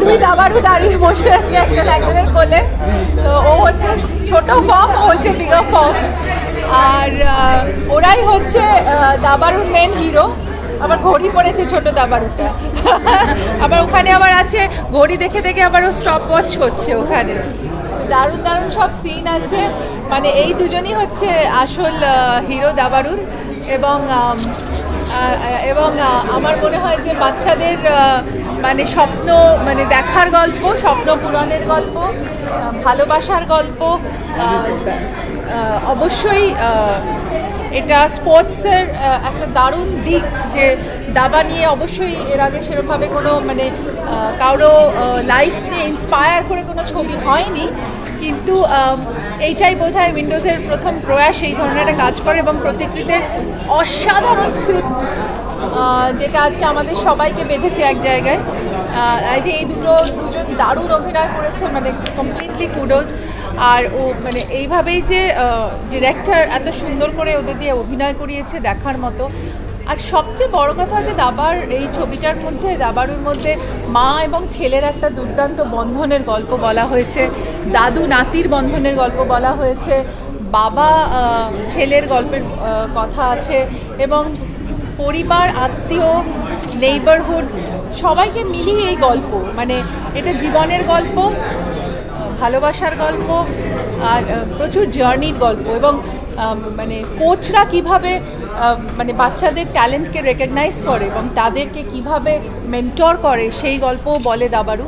দুই দাবারও দাঁড়িয়ে বসে আছে একজন একজনের কোলে। তো ও হচ্ছে ছোট ফর্ম, ও হচ্ছে বিগার ফর্ম। আর ওরাই হচ্ছে দাবারুর মেন হিরো আবার ঘড়ি পড়েছে ছোট দাবারুটা আবার ওখানে আবার আছে, ঘড়ি দেখে দেখে আবার ও স্টপ ওয়াচ হচ্ছে ওখানে দারুণ দারুণ সব সিন আছে। মানে এই দুজনই হচ্ছে আসল হিরো দাবারুর। এবং এবং আমার মনে হয় যে বাচ্চাদের মানে স্বপ্ন মানে দেখার গল্প, স্বপ্ন পূরণের গল্প ভালোবাসার গল্প অবশ্যই এটা স্পোর্টসের একটা দারুণ দিক যে দাবা নিয়ে অবশ্যই এর আগে সেরকমভাবে কোনো মানে কারও লাইফ নিয়ে ইন্সপায়ার করে কোনো ছবি হয়নি। কিন্তু এইটাই বোধ হয় উইন্ডোজের প্রথম প্রয়াস, এই ধরনের একটা কাজ করে এবং প্রতিকৃতের অসাধারণ স্ক্রিপ্ট যেটা আজকে আমাদের সবাইকে বেঁধেছে এক জায়গায়। আই থিঙ্ক এই দুটো দুজন দারুণ অভিনয় করেছে মানে কমপ্লিটলি কুডোজ আর ও মানে এইভাবেই যে ডিরেক্টর এত সুন্দর করে ওদের দিয়ে অভিনয় করিয়েছে দেখার মতো। আর সবচেয়ে বড় কথা হচ্ছে দাবার, এই ছবিটার মধ্যে, দাবারুর মধ্যে মা এবং ছেলের একটা দুর্দান্ত বন্ধনের গল্প বলা হয়েছে। দাদু নাতির বন্ধনের গল্প বলা হয়েছে। বাবা ছেলের গল্পের কথা আছে এবং পরিবার, আত্মীয় নেইবারহুড সবাইকে মিলিয়ে এই গল্প। মানে এটা জীবনের গল্প, ভালোবাসার গল্প, আর প্রচুর জার্নির গল্প এবং মানে কোচরা কীভাবে মানে বাচ্চাদের ট্যালেন্টকে রেকগনাইজ করে এবং তাদেরকে কীভাবে মেন্টর করে, সেই গল্পও বলে দাবারু।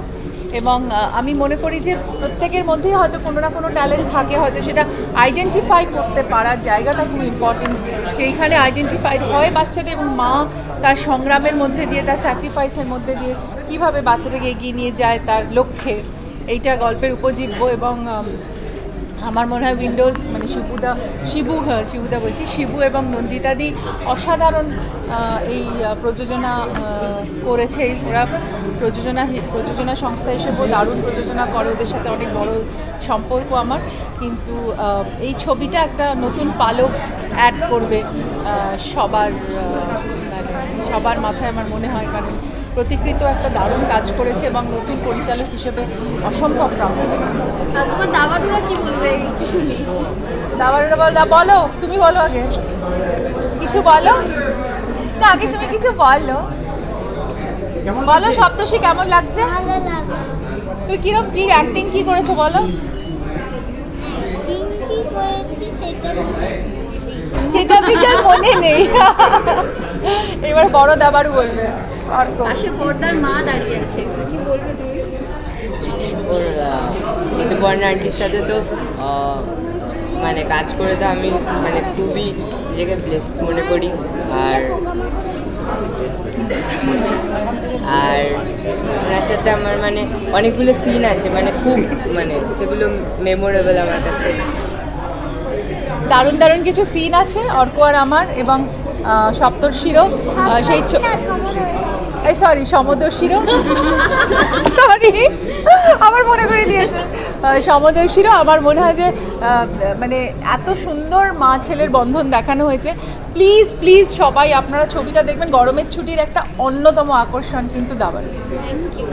এবং আমি মনে করি যে প্রত্যেকের মধ্যেই হয়তো কোনো না কোনো ট্যালেন্ট থাকে, হয়তো সেটা আইডেন্টিফাই করতে পারার জায়গাটা খুব ইম্পর্টেন্ট সেইখানে আইডেন্টিফাইড হয় বাচ্চাকে এবং মা তার সংগ্রামের মধ্যে দিয়ে, তার স্যাক্রিফাইসের মধ্যে দিয়ে কীভাবে বাচ্চাটাকে এগিয়ে নিয়ে যায় তার লক্ষ্যে। এইটা গল্পের উপজীব্য এবং আমার মনে হয় উইন্ডোজ মানে শিবুদা শিবু হ্যাঁ, শিবুদা বলছি শিবু এবং নন্দিতাদি অসাধারণ এই প্রযোজনা করেছে। ওরা প্রযোজনা প্রযোজনা সংস্থা হিসেবেও দারুণ প্রযোজনা করে। ওদের সাথে অনেক বড় সম্পর্ক আমার। কিন্তু এই ছবিটা একটা নতুন পালক অ্যাড করবে সবার সবার মাথায় আমার মনে হয়। কারণ প্রতিকৃত একটা দারুণ কাজ করেছে এবং নতুন পরিচালক হিসেবে অসম্ভব প্রমিসিং তোমার দাবাটুরা কি বলবে? দাবারটা বল দা বলো তুমি বলো আগে। কিছু বলো? না আগে তুমি কিছু বলো। বলো সপ্তষী কেমন লাগছে? তুই কিরম কি অ্যাক্টিং কি করেছ বলো? সেটা বিচার মনে নেই। এবার বড় দাবারও বলবে। পাশে পর্দার মা দাঁড়িয়ে আছে। কি বলবে তুমি? ঋতুপর্ণা আন্টির সাথে তো মানে কাজ করে তো আমি মানে খুবই নিজেকে ব্লেসড মনে করি। আর আর ওনার সাথে আমার মানে অনেকগুলো সিন আছে মানে খুব মানে সেগুলো মেমোরেবল আমার কাছে। দারুণ দারুণ কিছু সিন আছে অর্ক আর আমার এবং সপ্তর্ষিরও সেই সরি সমদর্শীরও। সরি দিয়েছে ছিল সমদর্শীরও আমার মনে হয় যে মানে এত সুন্দর মা ছেলের বন্ধন দেখানো হয়েছে। প্লিজ প্লিজ সবাই আপনারা ছবিটা দেখবেন। গরমের ছুটির একটা অন্যতম আকর্ষণ কিন্তু দাবার থ্যাংক ইউ